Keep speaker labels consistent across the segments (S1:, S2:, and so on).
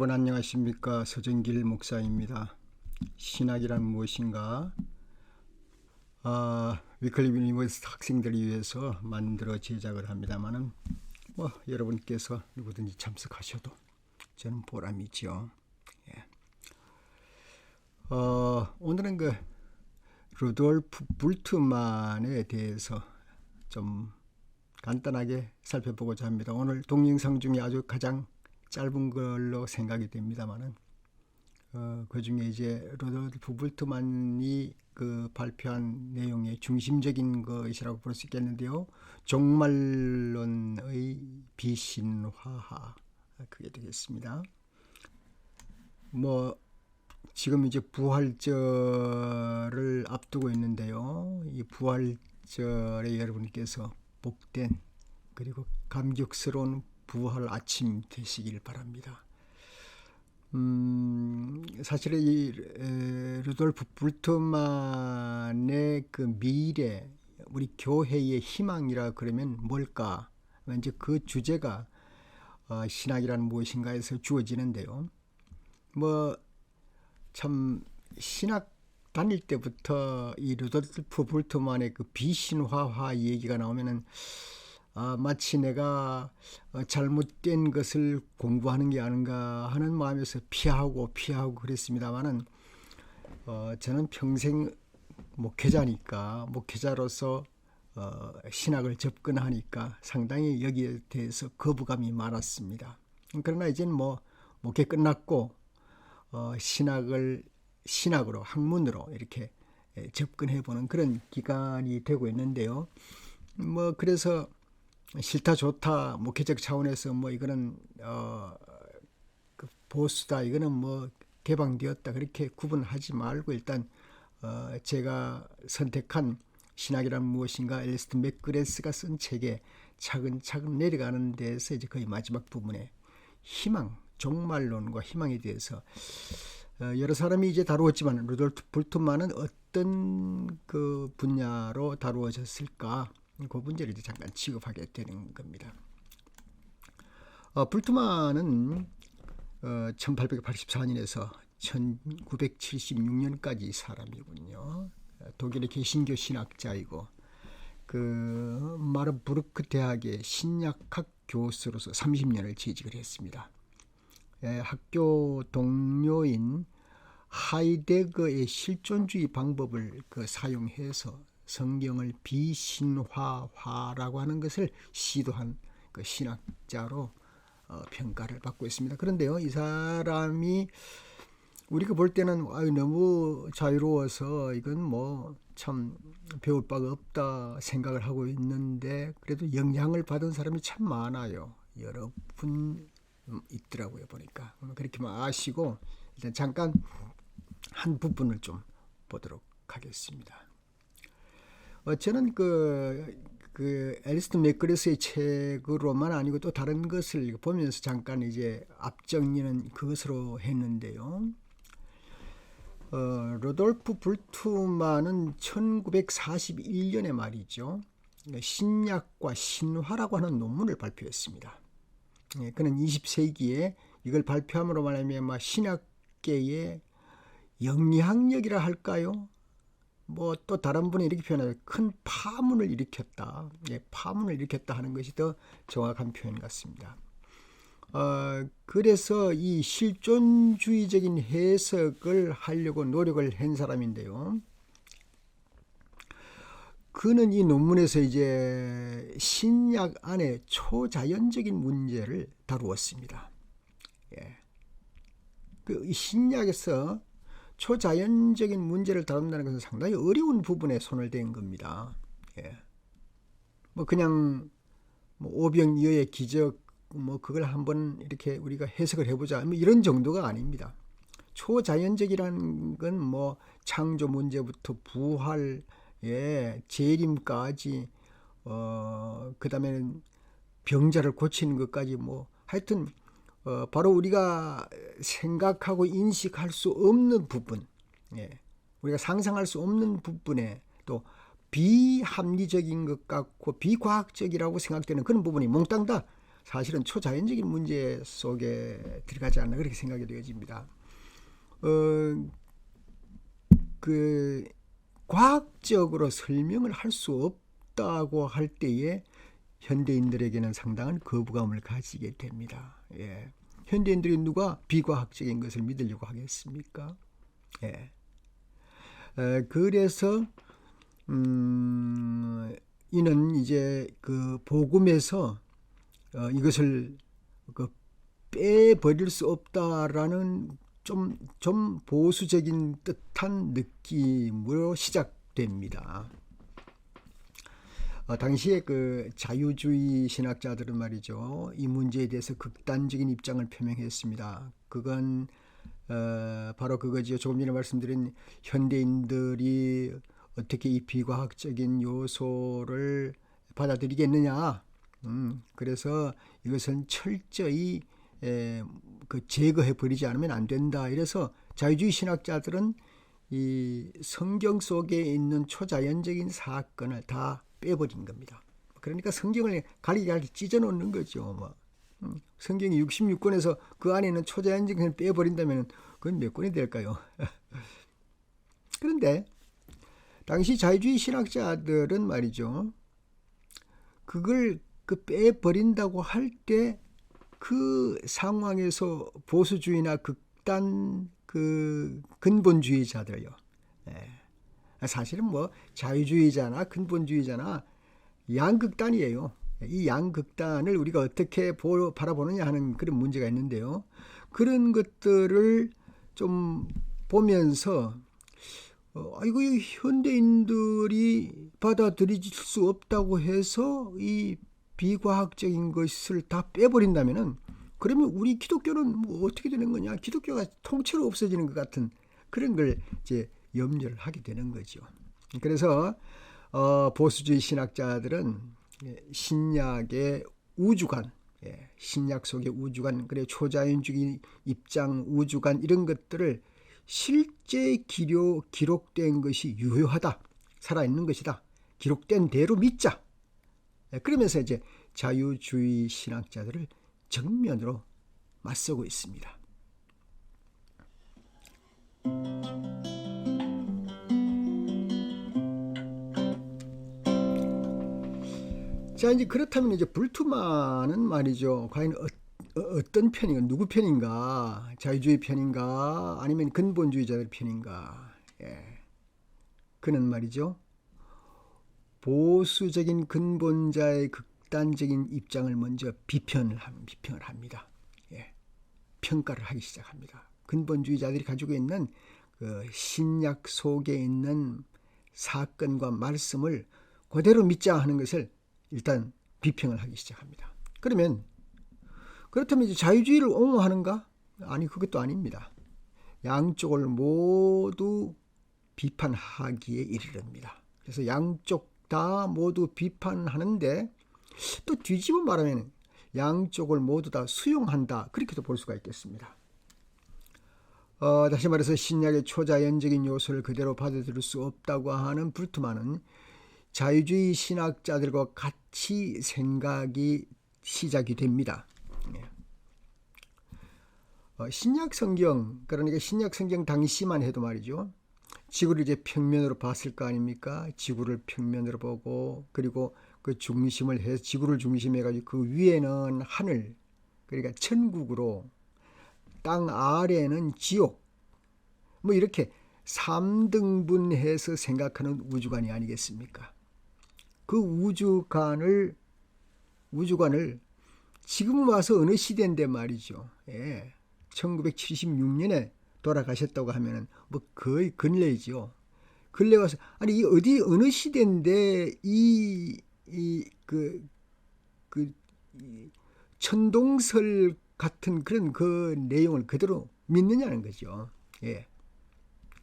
S1: 여러분 안녕하십니까 서정길 목사입니다. 신학이란 무엇인가? 아, 위클리 유니버시티 학생들을 위해서 만들어 제작을 합니다만은 뭐 여러분께서 누구든지 참석하셔도 저는 보람이지요. 예. 어, 오늘은 그 루돌프 불트만에 대해서 좀 간단하게 살펴보고자 합니다. 오늘 동영상 중에 아주 가장 짧은 걸로 생각이 됩니다만은 어, 그 중에 이제 로돌프 불트만이 그 발표한 내용의 중심적인 것이라고 볼 수 있겠는데요. 종말론의 비신화화 그게 되겠습니다. 뭐 지금 이제 부활절을 앞두고 있는데요. 이 부활절에 여러분께서 복된 그리고 감격스러운 부활 아침 되시길 바랍니다. 음, 사실은 이 에, 루돌프 불트만의 그 미래, 우리 교회의 희망이라 그러면 뭘까? 이제 그 주제가 어, 신학이란 무엇인가에서 주어지는데요. 뭐 참 신학 다닐 때부터 이 루돌프 불트만의 그 비신화화 얘기가 나오면은 아, 마치 내가 어, 잘못된 것을 공부하는 게 아닌가 하는 마음에서 피하고 피하고 그랬습니다만은 어, 저는 평생 목회자니까 목회자로서 어, 신학을 접근하니까 상당히 여기에 대해서 거부감이 많았습니다. 그러나 이제는 뭐 목회 끝났고 어, 신학을 신학으로 학문으로 이렇게 접근해 보는 그런 기간이 되고 있는데요. 뭐 그래서 싫다 좋다 목회적 차원에서 뭐 이거는 어, 그 보수다 이거는 뭐 개방되었다 그렇게 구분하지 말고 일단 어, 제가 선택한 신학이란 무엇인가 엘리스트 맥그레스가 쓴 책에 차근차근 내려가는 데서 이제 거의 마지막 부분에 희망 종말론과 희망에 대해서 어, 여러 사람이 이제 다루었지만 루돌프 불트만은 어떤 그 분야로 다루어졌을까 그 문제를 이제 잠깐 취급하게 되는 겁니다. 어, 불트만은 어, 1884년에서 1976년까지 사람이군요. 독일의 개신교 신학자이고 그 마르부르크 대학의 신약학 교수로서 30년을 재직을 했습니다. 예, 학교 동료인 하이데거의 실존주의 방법을 그 사용해서 성경을 비신화화라고 하는 것을 시도한 그 신학자로 어, 평가를 받고 있습니다. 그런데요, 이 사람이 우리가 볼 때는 아유, 너무 자유로워서 이건 뭐 참 배울 바가 없다 생각을 하고 있는데 그래도 영향을 받은 사람이 참 많아요. 여러 분 있더라고요 보니까 그렇게만 아시고 일단 잠깐 한 부분을 좀 보도록 하겠습니다. 어, 저는 그, 그 에리스트 맥그레스의 책으로만 아니고 또 다른 것을 보면서 잠깐 이제 앞정리는 그것으로 했는데요. 어, 로돌프 불투만은 1941년에 말이죠. 신약과 신화라고 하는 논문을 발표했습니다. 예, 그는 20세기에 이걸 발표함으로 말하면 신학계의 영향력이라 할까요? 뭐 또 다른 분이 이렇게 표현해요. 큰 파문을 일으켰다. 예, 파문을 일으켰다 하는 것이 더 정확한 표현 같습니다. 어, 그래서 이 실존주의적인 해석을 하려고 노력을 한 사람인데요. 그는 이 논문에서 이제 신약 안에 초자연적인 문제를 다루었습니다. 예. 그 신약에서 초자연적인 문제를 다룬다는 것은 상당히 어려운 부분에 손을 댄 겁니다. 예. 뭐 그냥 뭐 오병이어의 기적 뭐 그걸 한번 이렇게 우리가 해석을 해보자 뭐 이런 정도가 아닙니다. 초자연적이라는 건 뭐 창조 문제부터 부활 예, 재림까지 어 그다음에는 병자를 고치는 것까지 뭐 하여튼 어 바로 우리가 생각하고 인식할 수 없는 부분 예. 우리가 상상할 수 없는 부분에 또 비합리적인 것 같고 비과학적이라고 생각되는 그런 부분이 몽땅 다 사실은 초자연적인 문제 속에 들어가지 않나 그렇게 생각이 되어집니다. 어, 그 과학적으로 설명을 할 수 없다고 할 때에 현대인들에게는 상당한 거부감을 가지게 됩니다. 예. 현대인들이 누가 비과학적인 것을 믿으려고 하겠습니까? 예. 에, 그래서 음, 이는 이제 그 복음에서 어, 이것을 그 빼버릴 수 없다라는 좀, 좀 보수적인 듯한 느낌으로 시작됩니다. 어, 당시에 그 자유주의 신학자들은 말이죠. 이 문제에 대해서 극단적인 입장을 표명했습니다. 그건 어, 바로 그거지요. 조금 전에 말씀드린 현대인들이 어떻게 이 비과학적인 요소를 받아들이겠느냐. 음, 그래서 이것은 철저히 에, 그 제거해 버리지 않으면 안 된다. 이래서 자유주의 신학자들은 이 성경 속에 있는 초자연적인 사건을 다 빼버린 겁니다. 그러니까 성경을 가리게 하게 찢어 놓는 거죠. 뭐. 음, 성경이 66권에서 그 안에는 초자연적인 걸 빼버린다면 그건 몇 권이 될까요? 그런데 당시 자유주의 신학자들은 말이죠. 그걸 그 빼버린다고 할 때 그 상황에서 보수주의나 극단 그 근본주의자들요. 예. 사실은 뭐 자유주의자나 근본주의자나 양극단이에요. 이 양극단을 우리가 어떻게 보, 바라보느냐 하는 그런 문제가 있는데요. 그런 것들을 좀 보면서 어, 아이고 이 현대인들이 받아들일 수 없다고 해서 이 비과학적인 것을 다 빼버린다면은 그러면 우리 기독교는 뭐 어떻게 되는 거냐? 기독교가 통째로 없어지는 것 같은 그런 걸 이제 염려를 하게 되는 거죠. 그래서 어, 보수주의 신학자들은 신약의 우주관, 예, 신약 속의 우주관, 그래 초자연주의 입장, 우주관 이런 것들을 실제 기료, 기록된 것이 유효하다, 살아있는 것이다, 기록된 대로 믿자. 예, 그러면서 이제 자유주의 신학자들을 정면으로 맞서고 있습니다. 자 이제 그렇다면 이제 불투만은 말이죠. 과연 어, 떤 편인가, 누구 편인가, 자유주의 편인가, 아니면 근본주의자들 편인가. 예. 그는 말이죠. 보수적인 근본자의 극단적인 입장을 먼저 비편을 비평을 합니다. 예. 평가를 하기 시작합니다. 근본주의자들이 가지고 있는 그 신약 속에 있는 사건과 말씀을 그대로 믿자 하는 것을 일단 비평을 하기 시작합니다. 그러면 그렇다면 이제 자유주의를 옹호하는가? 아니 그것도 아닙니다. 양쪽을 모두 비판하기에 이르릅니다. 그래서 양쪽 다 모두 비판하는데 또 뒤집어 말하면 양쪽을 모두 다 수용한다 그렇게도 볼 수가 있겠습니다. 어, 다시 말해서 신약의 초자연적인 요소를 그대로 받아들일 수 없다고 하는 불투만은 자유주의 신학자들과 같이 생각이 시작이 됩니다. 예. 어, 신약 성경 그러니까 신약 성경 당시만 해도 말이죠. 지구를 이제 평면으로 봤을 거 아닙니까? 지구를 평면으로 보고 그리고 그 중심을 해서 지구를 중심해 가지고 그 위에는 하늘 그러니까 천국으로 땅 아래는 지옥 뭐 이렇게 3등분해서 생각하는 우주관이 아니겠습니까? 그 우주관을 우주관을 지금 와서 어느 시대인데 말이죠. 예. 1976년에 돌아가셨다고 하면은 뭐 거의 근래이죠. 근래 와서 아니 이 어디 어느 시대인데 이 이 그그 천동설 같은 그런 그 내용을 그대로 믿느냐는 거죠. 예.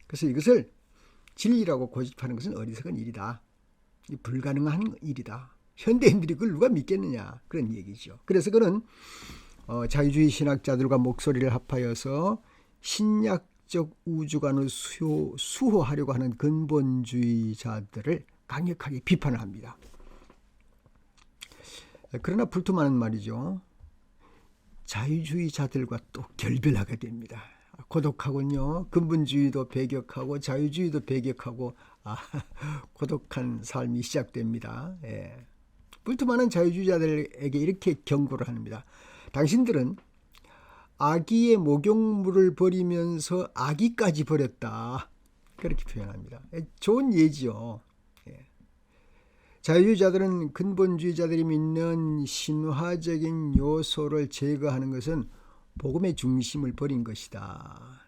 S1: 그래서 이것을 진리라고 고집하는 것은 어리석은 일이다. 불가능한 일이다. 현대인들이 그걸 누가 믿겠느냐 그런 얘기죠. 그래서 그는 어, 자유주의 신학자들과 목소리를 합하여서 신약적 우주관을 수호, 수호하려고 하는 근본주의자들을 강력하게 비판을 합니다. 그러나 불투만은 말이죠. 자유주의자들과 또 결별하게 됩니다. 고독하군요. 근본주의도 배격하고 자유주의도 배격하고 아, 고독한 삶이 시작됩니다. 예. 불트만은 자유주의자들에게 이렇게 경고를 합니다. 당신들은 아기의 목욕물을 버리면서 아기까지 버렸다. 그렇게 표현합니다. 예, 좋은 예지요. 예. 자유주의자들은 근본주의자들이 믿는 신화적인 요소를 제거하는 것은 복음의 중심을 버린 것이다.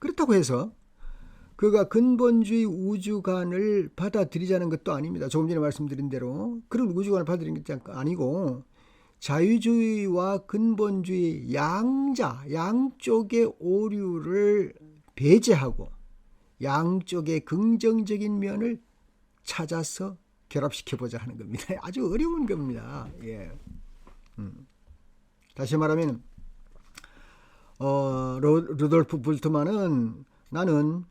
S1: 그렇다고 해서 그가 근본주의 우주관을 받아들이자는 것도 아닙니다. 조금 전에 말씀드린 대로 그런 우주관을 받아들이는 것이 아니고 자유주의와 근본주의 양자, 양쪽의 오류를 배제하고 양쪽의 긍정적인 면을 찾아서 결합시켜 보자 하는 겁니다. 아주 어려운 겁니다. 예. 음. 다시 말하면 어, 로, 루돌프 불트만은 나는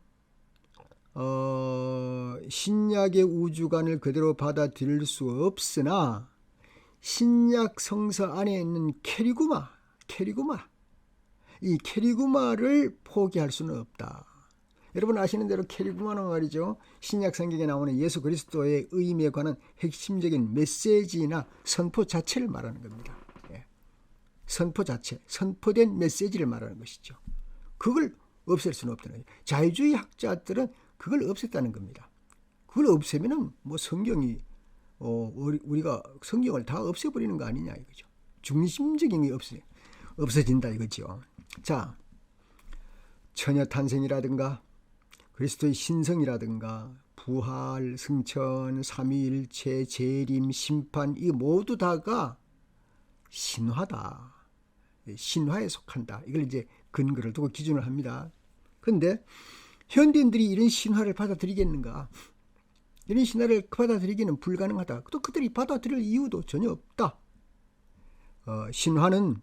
S1: 어, 신약의 우주관을 그대로 받아들일 수 없으나 신약 성서 안에 있는 캐리구마, 캐리구마, 이 캐리구마를 포기할 수는 없다. 여러분 아시는 대로 캐리구마는 말이죠. 신약 성경에 나오는 예수 그리스도의 의미에 관한 핵심적인 메시지나 선포 자체를 말하는 겁니다. 예. 선포 자체, 선포된 메시지를 말하는 것이죠. 그걸 없앨 수는 없다는 거예요. 자유주의 학자들은 그걸 없앴다는 겁니다. 그걸 없애면은 뭐 성경이 어, 우리가 성경을 다 없애버리는 거 아니냐 이거죠. 중심적인 게 없어 없어진다 이거죠. 자, 처녀 탄생이라든가 그리스도의 신성이라든가 부활, 승천, 삼위일체, 재림, 심판 이 모두 다가 신화다. 신화에 속한다. 이걸 이제 근거를 두고 기준을 합니다. 그런데 현대인들이 이런 신화를 받아들이겠는가? 이런 신화를 받아들이기는 불가능하다. 또 그들이 받아들일 이유도 전혀 없다. 어, 신화는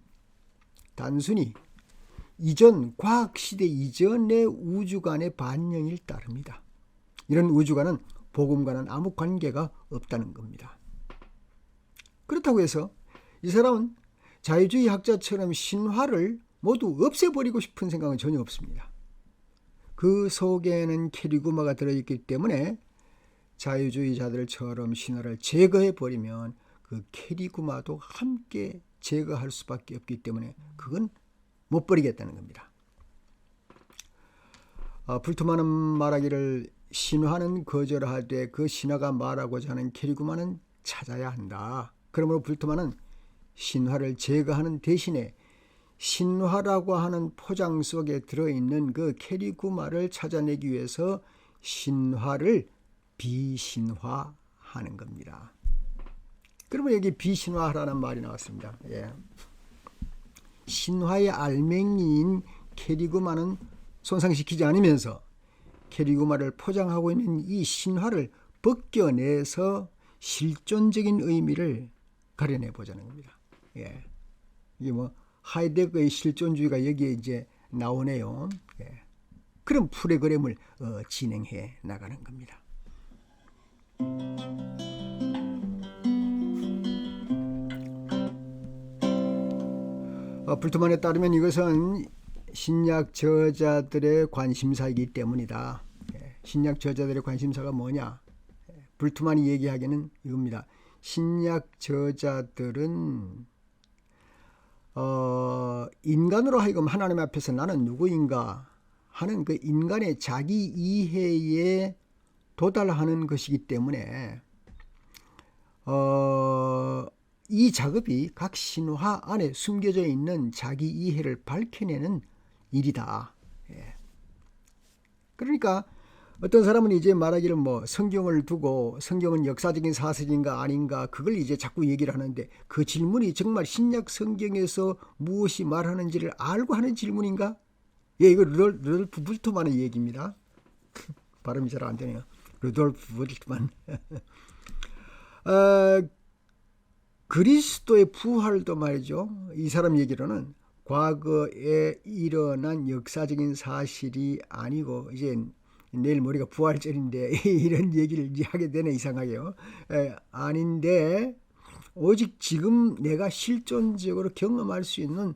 S1: 단순히 이전 과학 시대 이전의 우주관의 반영일 따릅니다. 이런 우주관은 복음과는 아무 관계가 없다는 겁니다. 그렇다고 해서 이 사람은 자유주의 학자처럼 신화를 모두 없애버리고 싶은 생각은 전혀 없습니다. 그 속에는 캐리구마가 들어있기 때문에 자유주의자들처럼 신화를 제거해 버리면 그 캐리구마도 함께 제거할 수밖에 없기 때문에 그건 못 버리겠다는 겁니다. 아, 불투만은 말하기를 신화는 거절하되 그 신화가 말하고자 하는 캐리구마는 찾아야 한다. 그러므로 불투만은 신화를 제거하는 대신에 신화라고 하는 포장 속에 들어있는 그 캐리구마를 찾아내기 위해서 신화를 비신화하는 겁니다. 그러면 여기 비신화라는 말이 나왔습니다. 예. 신화의 알맹이인 캐리구마는 손상시키지 않으면서 캐리구마를 포장하고 있는 이 신화를 벗겨내서 실존적인 의미를 가려내 보자는 겁니다. 예. 이게 뭐 하이데거의 실존주의가 여기에 이제 나오네요. 예. 그런 프로그램을 어, 진행해 나가는 겁니다. 어, 불트만에 따르면 이것은 신약 저자들의 관심사이기 때문이다. 예. 신약 저자들의 관심사가 뭐냐? 예. 불트만이 얘기하기는 이겁니다. 신약 저자들은 어, 인간으로 하여금 하나님 앞에서 나는 누구인가 하는 그 인간의 자기 이해에 도달하는 것이기 때문에 어, 이 작업이 각 신화 안에 숨겨져 있는 자기 이해를 밝혀내는 일이다. 예. 그러니까 어떤 사람은 이제 말하기를 뭐 성경을 두고 성경은 역사적인 사실인가 아닌가 그걸 이제 자꾸 얘기를 하는데 그 질문이 정말 신약 성경에서 무엇이 말하는지를 알고 하는 질문인가? 예, 이거 르돌, 르돌프 불트만의 얘기입니다. 발음이 잘 안 되네요. 르돌프 불트만. 어, 그리스도의 부활도 말이죠. 이 사람 얘기로는 과거에 일어난 역사적인 사실이 아니고 이제 내일 머리가 부활절인데 이런 얘기를 하게 되네 이상하게요. 에, 아닌데 오직 지금 내가 실존적으로 경험할 수 있는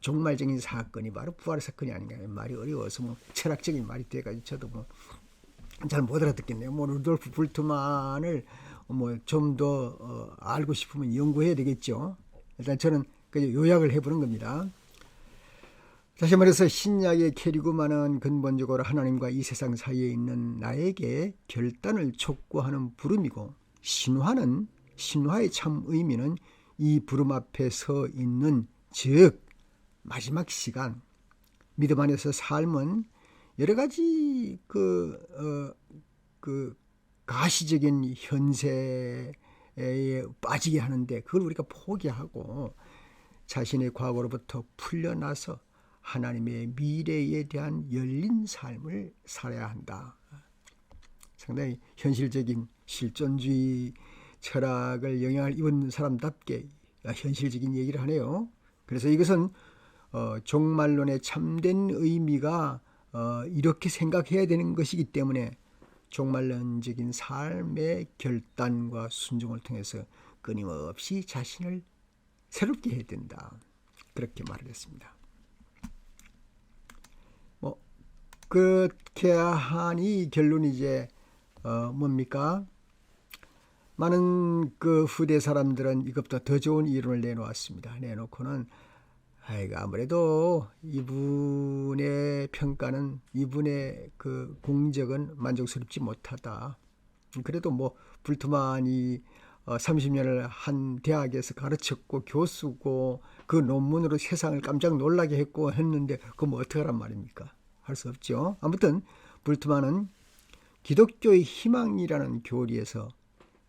S1: 종말적인 사건이 바로 부활 사건이 아닌가 말이 어려워서 뭐 철학적인 말이 돼가지고 저도 뭐 잘 못 알아듣겠네요. 뭐 루돌프 불트만을 뭐 좀더 어, 알고 싶으면 연구해야 되겠죠. 일단 저는 그 요약을 해보는 겁니다. 다시 말해서 신약의 캐리그만은 근본적으로 하나님과 이 세상 사이에 있는 나에게 결단을 촉구하는 부름이고 신화는 신화의 참 의미는 이 부름 앞에 서 있는 즉 마지막 시간. 믿음 안에서 삶은 여러 가지 그, 어, 그 가시적인 현세에 빠지게 하는데 그걸 우리가 포기하고 자신의 과거로부터 풀려나서 하나님의 미래에 대한 열린 삶을 살아야 한다. 상당히 현실적인 실존주의 철학을 영향을 입은 사람답게 현실적인 얘기를 하네요. 그래서 이것은 어, 종말론의 참된 의미가 어, 이렇게 생각해야 되는 것이기 때문에 종말론적인 삶의 결단과 순종을 통해서 끊임없이 자신을 새롭게 해야 된다. 그렇게 말을 했습니다. 뭐 그렇게 하니 결론이 이제 어, 뭡니까? 많은 그 후대 사람들은 이것보다 더 좋은 이론을 내놓았습니다. 내놓고는 아이가 아무래도 이분의 평가는 이분의 그 공적은 만족스럽지 못하다. 그래도 뭐 불트만이 어, 30년을 한 대학에서 가르쳤고 교수고 그 논문으로 세상을 깜짝 놀라게 했고 했는데 그거 뭐 어떻게 하란 말입니까? 할 수 없죠. 아무튼 불트만은 기독교의 희망이라는 교리에서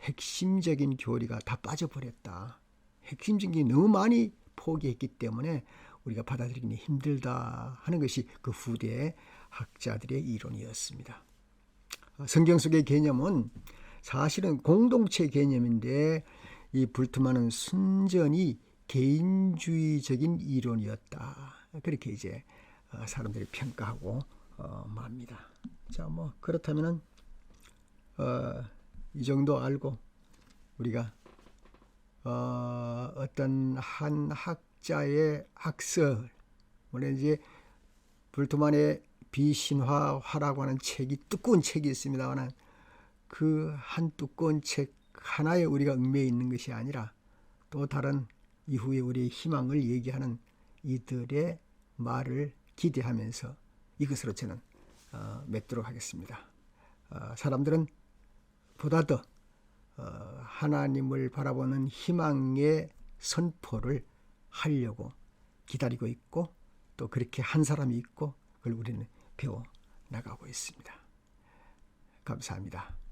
S1: 핵심적인 교리가 다 빠져버렸다. 핵심적인 게 너무 많이 포기했기 때문에 우리가 받아들이기 힘들다 하는 것이 그 후대 학자들의 이론이었습니다. 성경 속의 개념은 사실은 공동체 개념인데 이 불투만은 순전히 개인주의적인 이론이었다. 그렇게 이제 어, 사람들이 평가하고 어, 맙니다. 자, 뭐 그렇다면은 어, 이 정도 알고 우리가 어, 어떤 한 학자의 학설, 오늘 이제 불토만의 비신화화라고 하는 책이 두꺼운 책이 있습니다만 그 한 두꺼운 책 하나에 우리가 얽매여 있는 것이 아니라 또 다른 이후에 우리의 희망을 얘기하는 이들의 말을 기대하면서 이것으로 저는 어, 맺도록 하겠습니다. 어, 사람들은 보다 더 어, 하나님을 바라보는 희망의 선포를 하려고 기다리고 있고 또 그렇게 한 사람이 있고 그걸 우리는 배워 나가고 있습니다. 감사합니다.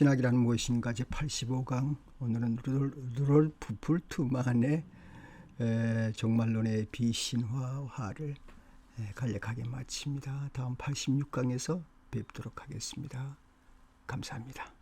S1: 신학이란 무엇인가 제 85강 오늘은 루돌프 풀트만의 종말론의 비신화화를 간략하게 마칩니다. 다음 86강에서 뵙도록 하겠습니다. 감사합니다.